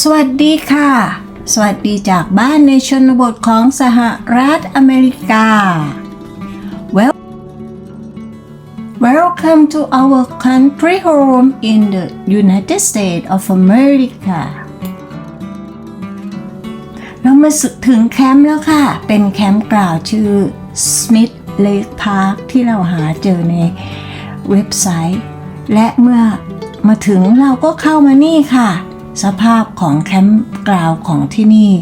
สวัสดีค่ะ สวัสดีจากบ้านในชนบทของสหรัฐอเมริกา well Welcome to our country home in the United States of America เรามาสึกถึงแคมป์แล้วค่ะ เป็นแคมป์กล่าวชื่อ Smith Lake Park ที่เราหาเจอในเว็บไซต์ และเมื่อมาถึงเราก็เข้ามานี่ค่ะ สภาพของแคมป์กราวของที่นี่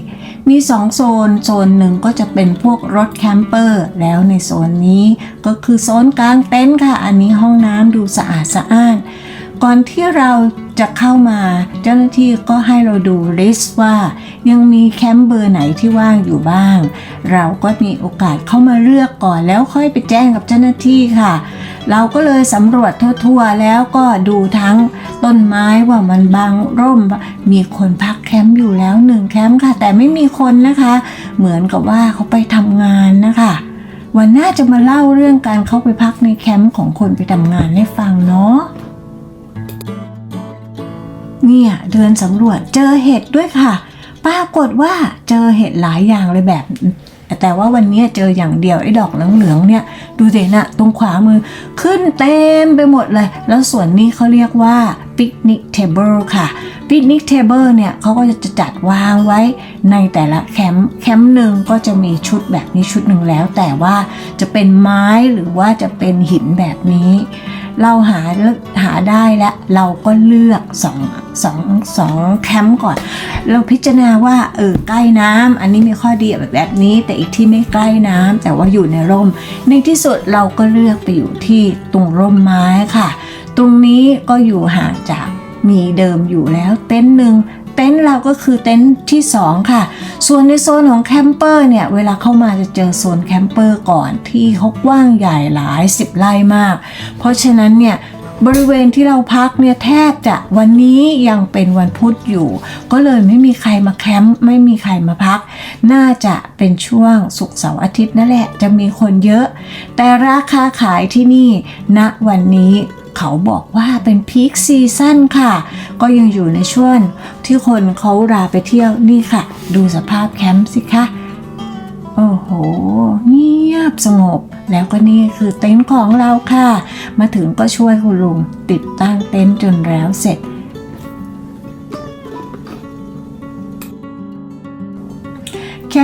มีสองโซน โซนหนึ่งก็จะเป็นพวกรถแคมเปอร์ แล้วในโซนนี้ก็คือโซนกลางเต็นท์ค่ะ อันนี้ห้องน้ำดูสะอาดสะอ้าน ก่อนที่เราจะเข้ามา เจ้าหน้าที่ก็ให้เราดูลิสต์ว่า ยังมีแคมป์เบอร์ไหนที่ว่างอยู่บ้าง เราก็มีโอกาสเข้ามาเลือกก่อนแล้วค่อยไปแจ้งกับเจ้าหน้าที่ค่ะ เราก็เลยสำรวจทั่วๆ แล้วก็ดูทั้งต้นไม้ว่ามันบางร่มมีคนพักแคมป์อยู่แล้วหนึ่งแคมป์ค่ะ แต่ไม่มีคนนะคะ เหมือนกับว่าเขาไปทำงานนะคะวันหน้าจะมาเล่าเรื่องการเข้าไปพักในแคมป์ของคนไปทำงานให้ฟังเนาะเนี่ยเดินสำรวจเจอเห็ดด้วยค่ะ ปรากฏว่าเจอเห็ดหลายอย่างเลยแบบ แต่ว่าวันนี้เจออย่างเดียวไอ้ดอกเหลืองๆเนี่ย ดูสินะตรงขวามือขึ้นเต็มไปหมดเลย แล้วส่วนนี้เขาเรียกว่าปิกนิกเทเบิลค่ะปิกนิกเทเบิลเนี่ยเขาก็จะจัดวางไว้ในแต่ละแคมป์แคมป์หนึ่งก็จะมีชุดแบบนี้ชุดหนึ่งแล้ว แต่ว่าจะเป็นไม้หรือว่าจะเป็นหินแบบนี้ เราหาหาได้แล้วเราก็เลือกสองสองสองแคมป์ก่อน เราพิจารณาว่าเออใกล้น้ำอันนี้มีข้อดีแบบแบบนี้ แต่อีกที่ไม่ใกล้น้ำแต่ว่าอยู่ในร่ม ในที่สุดเราก็เลือกไปอยู่ที่ตรงร่มไม้ค่ะ ตรงนี้ก็อยู่ห่างจากมีเดิมอยู่แล้วเต็นท์หนึ่ง ต็นท์เราก็คือเต็นท์ที่สองค่ะ ส่วนในโซนของแคมเปอร์เนี่ย เวลาเข้ามาจะเจอโซนแคมเปอร์ก่อนที่เขากว้างใหญ่หลายสิบไร่มาก เพราะฉะนั้นเนี่ยบริเวณที่เราพักเนี่ยแทบจะวันนี้ยังเป็นวันพุธอยู่ ก็เลยไม่มีใครมาแคมป์ไม่มีใครมาพัก น่าจะเป็นช่วงศุกร์เสาร์อาทิตย์นั่นแหละจะมีคนเยอะ แต่ราคาขายที่นี่ณวันนี้เขาบอกว่าเป็นพีคซีซั่นค่ะ ก็ยังอยู่ในช่วง ที่คนเขาราไปเที่ยวนี่ค่ะ ดูสภาพแคมป์สิคะโอ้โห เงียบสงบ แล้วก็นี่คือเต็นท์ของเราค่ะ มาถึงก็ช่วยคุณลุงติดตั้งเต็นท์จนแล้วเสร็จ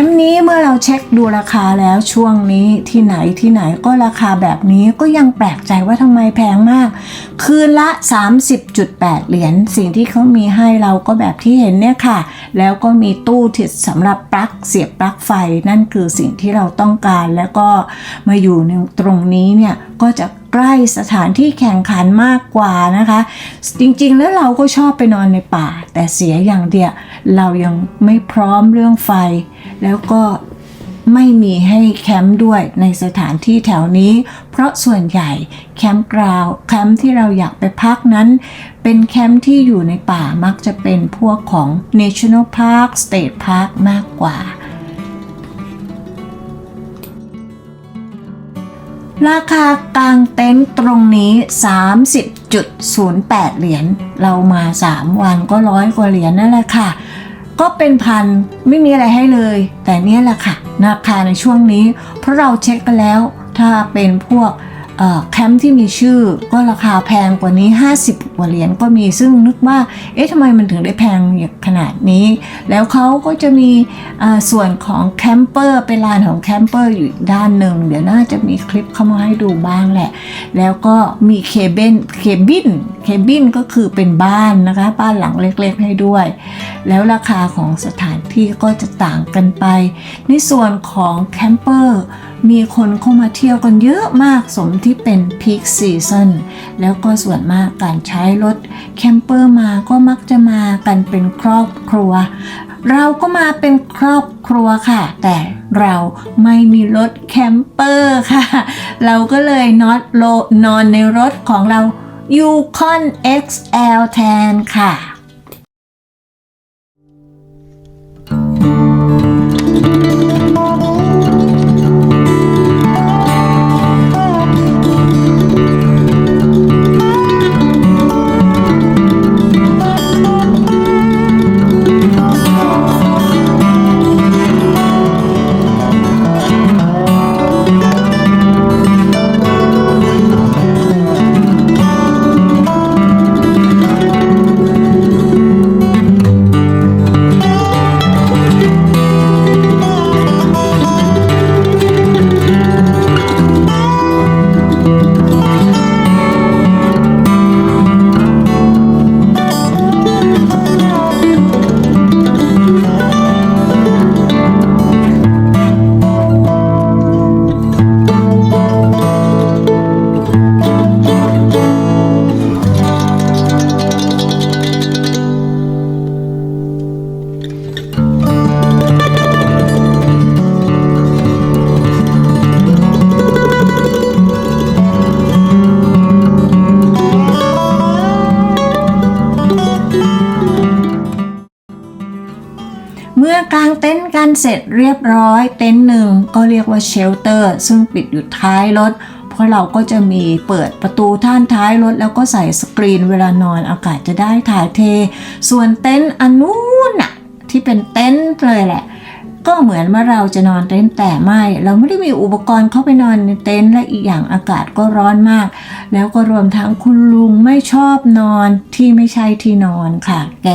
มป์นี้เมื่อเราเช็คดูราคาแล้วช่วงนี้ที่ไหนที่ไหนก็ราคาแบบนี้ก็ยังแปลกใจว่าทำไมแพงมาก คืนละ 30.8 เหรียญสิ่งที่เขามีให้เราก็แบบที่เห็นเนี่ยค่ะ แล้วก็มีตู้ที่สำหรับปลั๊กเสียบปลั๊กไฟ นั่นคือสิ่งที่เราต้องการแล้วก็มาอยู่ในตรงนี้เนี่ยก็จะใกล้สถานที่แข่งขันมากกว่านะคะ จริงๆแล้วเราก็ชอบไปนอนในป่า แต่เสียอย่างเดียวเรายังไม่พร้อมเรื่องไฟ แล้วก็ไม่มีให้แคมป์ด้วยในสถานที่แถวนี้ เพราะส่วนใหญ่แคมป์กราวแคมป์ที่เราอยากไปพักนั้น เป็นแคมป์ที่อยู่ในป่ามักจะเป็นพวกของ National Park State Park มากกว่า ราคากลางเต็นท์ตรงนี้ 30.08 เหรียญ เรามา 3 วันก็ร้อยกว่าเหรียญนั่นแหละค่ะ ก็เป็นพันไม่มีอะไรให้เลย แต่เนี่ยแหละค่ะราคาในช่วงนี้ เพราะเราเช็คกันแล้ว ถ้าเป็นพวก แคมป์ที่มีชื่อก็ราคาแพงกว่านี้ 50 กว่าเหรียญก็มีซึ่งนึกว่า เอ๊ะทำไมมันถึงได้แพงอย่างขนาดนี้ แล้วเขาก็จะมีส่วนของแคมเปอร์เป็นลานของแคมเปอร์อยู่ด้านหนึ่ง เดี๋ยวน่าจะมีคลิปเข้ามาให้ดูบ้างแหละ แล้วก็มีเคเบินเคบินเคบินก็คือเป็นบ้านนะคะ บ้านหลังเล็กๆให้ด้วย แล้วราคาของสถานที่ก็จะต่างกันไป ในส่วนของแคมเปอร์ มีคนเข้ามาเที่ยวกันเยอะมากสมที่เป็นพีคซีซันแล้วก็ส่วนมากการใช้รถแคมเปอร์มาก็มักจะมากันเป็นครอบครัว เราก็มาเป็นครอบครัวค่ะ แต่เราไม่มีรถแคมเปอร์ค่ะ เราก็เลยนอตโลนอนในรถของเรา Yukon XL แทนค่ะ เมื่อกางเต็นท์กันเสร็จเรียบร้อย เต็นท์หนึ่งก็เรียกว่าเชลเตอร์ ซึ่งปิดอยู่ท้ายรถ เพราะเราก็จะมีเปิดประตูท่านท้ายรถ แล้วก็ใส่สกรีนเวลานอนอากาศจะได้ถ่ายเท ส่วนเต็นท์อันนู้นน่ะที่เป็นเต็นท์เลยแหละ ก็เหมือนว่าเราจะนอนเต็นท์แต่ไม่ เราไม่ได้มีอุปกรณ์เข้าไปนอนในเต็นท์และอีกอย่างอากาศก็ร้อนมาก แล้วก็รวมทั้งคุณลุงไม่ชอบนอนที่ไม่ใช่ที่นอนค่ะ แก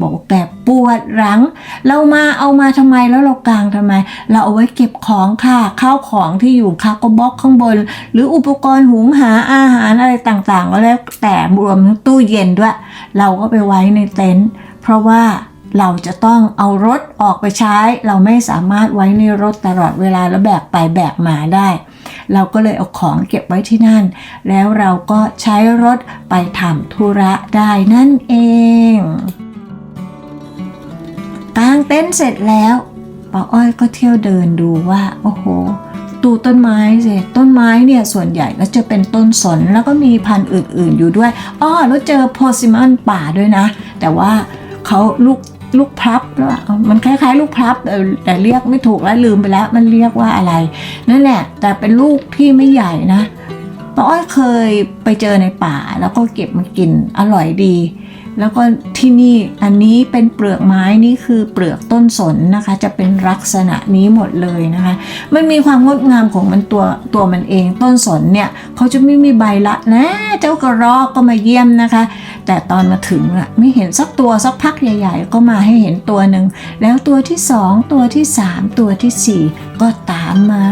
บอกว่าแกปวดหลัง เรามาเอามาทำไมแล้วเรากางทำไม เราเอาไว้เก็บของค่ะข้าวของที่อยู่ค่ะก็บล็อกข้างบน หรืออุปกรณ์หุงหาอาหารอะไรต่างๆก็แล้วแต่รวมทั้งตู้เย็นด้วย เราก็ไปไว้ในเต็นท์เพราะว่า เราจะต้องเอารถออกไปใช้ เราไม่สามารถไว้ในรถตลอดเวลาแล้วแบกไปแบกมาได้ เราก็เลยเอาของเก็บไว้ที่นั่น แล้วเราก็ใช้รถไปทำธุระได้นั่นเองกางเต็นท์เสร็จแล้วป้าอ้อยก็เที่ยวเดินดูว่าโอ้โหตูต้นไม้สิต้นไม้เนี่ยส่วนใหญ่ก็จะเป็นต้นสนแล้วก็มีพันธุ์อื่นๆอยู่ด้วยอ้อแล้วเจอโพซิมอนป่าด้วยนะ แต่ว่าเขาลูก ลูกพลับหรือเปล่ามันคล้ายๆ ลูกพลับแต่แต่เรียกไม่ถูกแล้วลืมไปแล้ว มันเรียกว่าอะไร นั่นแหละ แต่เป็นลูกที่ไม่ใหญ่นะป้าอ้อยเคยไปเจอในป่าแล้วก็เก็บมากินอร่อยดี แล้วก็ที่นี่อันนี้เป็นเปลือกไม้นี่คือเปลือกต้นสนนะคะ จะเป็นลักษณะนี้หมดเลยนะคะมันมีความงดงามของมันตัวตัวมันเอง ต้นสนเนี่ยเขาจะไม่มีใบละนะเจ้ากระรอกก็มาเยี่ยมนะคะ แต่ตอนมาถึงอะไม่เห็นสักตัวสักพักใหญ่ ๆ ก็มาให้เห็นตัวหนึ่งแล้วตัวที่สองตัวที่สามตัวที่สี่ก็ตามมา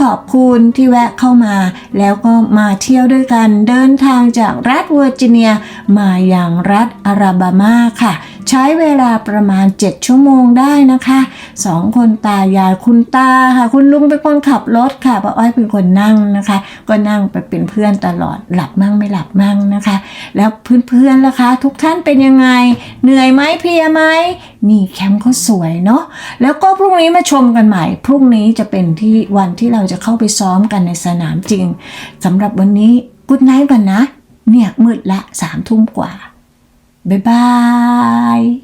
ขอบคุณที่แวะเข้ามา แล้วก็มาเที่ยวด้วยกันเดินทางจากรัฐเวอร์จิเนียมาอย่างรัฐอาราบามาค่ะ ใช้เวลาประมาณ 7 ชั่วโมงได้นะคะสองคนตายายคุณตาค่ะคุณลุงเป็นคนขับรถค่ะป้าอ้อยเป็นคนนั่งนะคะ ก็นั่งไปเป็นเพื่อนตลอดหลับมั่งไม่หลับมั่งนะคะ แล้วเพื่อนๆล่ะคะ ทุกท่านเป็นยังไง เหนื่อยไหมเพลียไหมนี่แคมป์เขาสวยเนาะแล้วก็พรุ่งนี้มาชมกันใหม่ พรุ่งนี้จะเป็นที่วันที่เราจะเข้าไปซ้อมกันในสนามจริงสำหรับวันนี้กุ๊ดไนท์ก่อนนะ เนี่ยมืดละสามทุ่มกว่า บ๊ายบาย